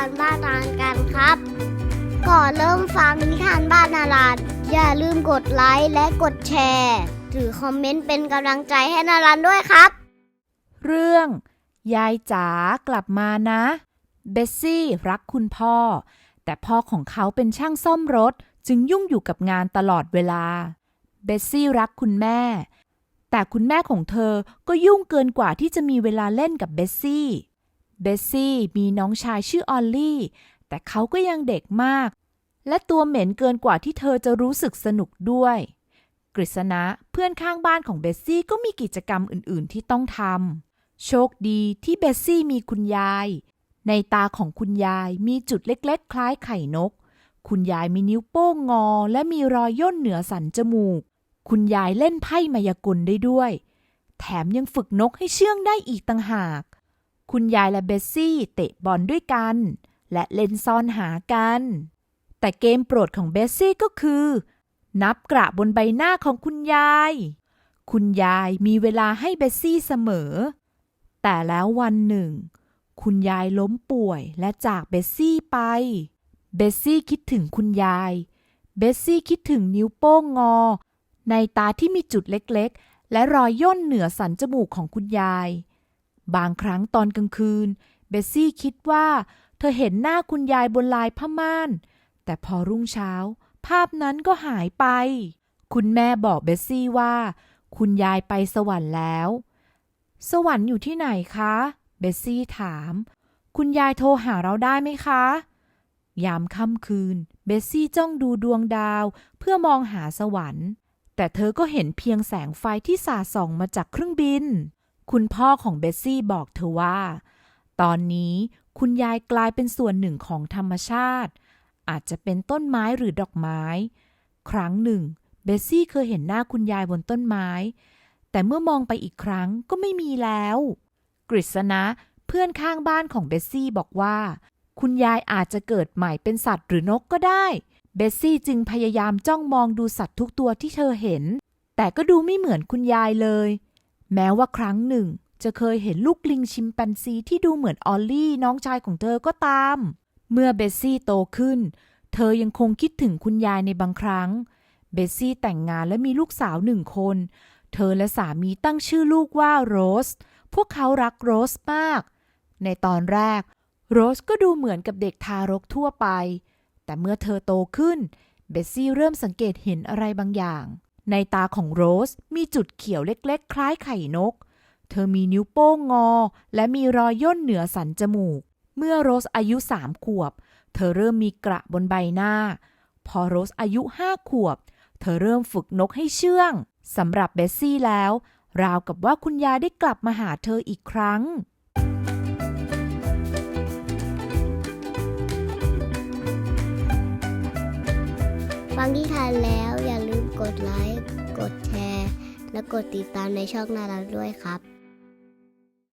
านบ้านนารานกันครับ ก่อนเริ่มฟังนิทานบ้านนารานอย่าลืมกดไลค์และกดแชร์หรือคอมเมนต์เป็นกำลังใจให้นารานด้วยครับ เรื่อง ยายจ๋ากลับมานะ เบสซี่รักคุณพ่อ แต่พ่อของเขาเป็นช่างซ่อมรถจึงยุ่งอยู่กับงานตลอดเวลา เบสซี่รักคุณแม่ แต่คุณแม่ของเธอก็ยุ่งเกินกว่าที่จะมีเวลาเล่นกับเบสซี่ เบสซี่มีน้องชายชื่อออลลี่ แต่เขาก็ยังเด็กมาก และตัวเหม็นเกินกว่าที่เธอจะรู้สึกสนุกด้วย กฤษณะเพื่อนข้างบ้านของเบสซี่ก็มีกิจกรรมอื่นๆที่ต้องทำ โชคดีที่เบสซี่มีคุณยาย ในตาของคุณยายมีจุดเล็กๆ คล้ายไข่นก คุณยายมีนิ้วโป้งงอ และมีรอยย่นเหนือสันจมูก คุณยายเล่นไพ่มายากลได้ด้วย แถมยังฝึกนกให้เชื่องได้อีกต่างหาก คุณยายและเบสซี่เตะบอลด้วยกัน และเล่นซ่อนหากัน แต่เกมโปรดของเบสซี่ก็คือ นับกระบนใบหน้าของคุณยาย คุณยายมีเวลาให้เบสซี่เสมอ แต่แล้ววันหนึ่ง คุณยายล้มป่วยและจากเบสซี่ไป เบสซี่คิดถึงคุณยาย เบสซี่คิดถึงนิ้วโป้งงอ ในตาที่มีจุดเล็กๆ และรอยย่นเหนือสันจมูกของคุณยาย บางครั้งตอนกลางคืน เบสซี่คิดว่า เธอเห็นหน้าคุณยายบนลายผ้าม่าน แต่พอรุ่งเช้า ภาพนั้นก็หายไป คุณแม่บอกเบสซี่ว่า คุณยายไปสวรรค์แล้ว สวรรค์อยู่ที่ไหนคะ เบสซี่ถาม คุณยายโทรหาเราได้ไหมคะ ยามค่ำคืน เบสซี่จ้องดูดวงดาวเพื่อมองหาสวรรค์ แต่เธอก็เห็นเพียงแสงไฟที่สาดส่องมาจากเครื่องบิน คุณพ่อของเบสซี่บอกเธอว่า ตอนนี้คุณยายกลายเป็นส่วนหนึ่งของธรรมชาติ อาจจะเป็นต้นไม้หรือดอกไม้ ครั้งหนึ่งเบสซี่เคยเห็นหน้าคุณยายบนต้นไม้ แต่เมื่อมองไปอีกครั้งก็ไม่มีแล้ว กฤษณะเพื่อนข้างบ้านของเบสซี่บอกว่า คุณยายอาจจะเกิดใหม่เป็นสัตว์หรือนกก็ได้ เบสซี่จึงพยายามจ้องมองดูสัตว์ทุกตัวที่เธอเห็น แต่ก็ดูไม่เหมือนคุณยายเลย แม้ว่าครั้งหนึ่ง จะเคยเห็นลูกลิงชิมแปนซีที่ดูเหมือนออลลี่น้องชายของเธอก็ตาม เมื่อเบสซี่โตขึ้น เธอยังคงคิดถึงคุณยายในบางครั้ง เบสซี่แต่งงานและมีลูกสาวหนึ่งคน เธอและสามีตั้งชื่อลูกว่าโรส พวกเขารักโรสมาก ในตอนแรก โรสก็ดูเหมือนกับเด็กทารกทั่วไป แต่เมื่อเธอโตขึ้น เบสซี่เริ่มสังเกตเห็นอะไรบางอย่าง ในตาของโรสมีจุดเขียวเล็กๆ คล้ายไข่นก เธอมีนิ้วโป้งงอ และมีรอยย่นเหนือสันจมูก เมื่อโรสอายุสามขวบ เธอเริ่มมีกระบนใบหน้า พอโรสอายุห้าขวบ เธอเริ่มฝึกนกให้เชื่อง สำหรับเบสซี่แล้ว ราวกับว่าคุณยายได้กลับมาหาเธออีกครั้งฟังนิทานแล้วอย่าลืม กดไลค์ กดแชร์ และกดติดตามในช่องนารักด้วยครับ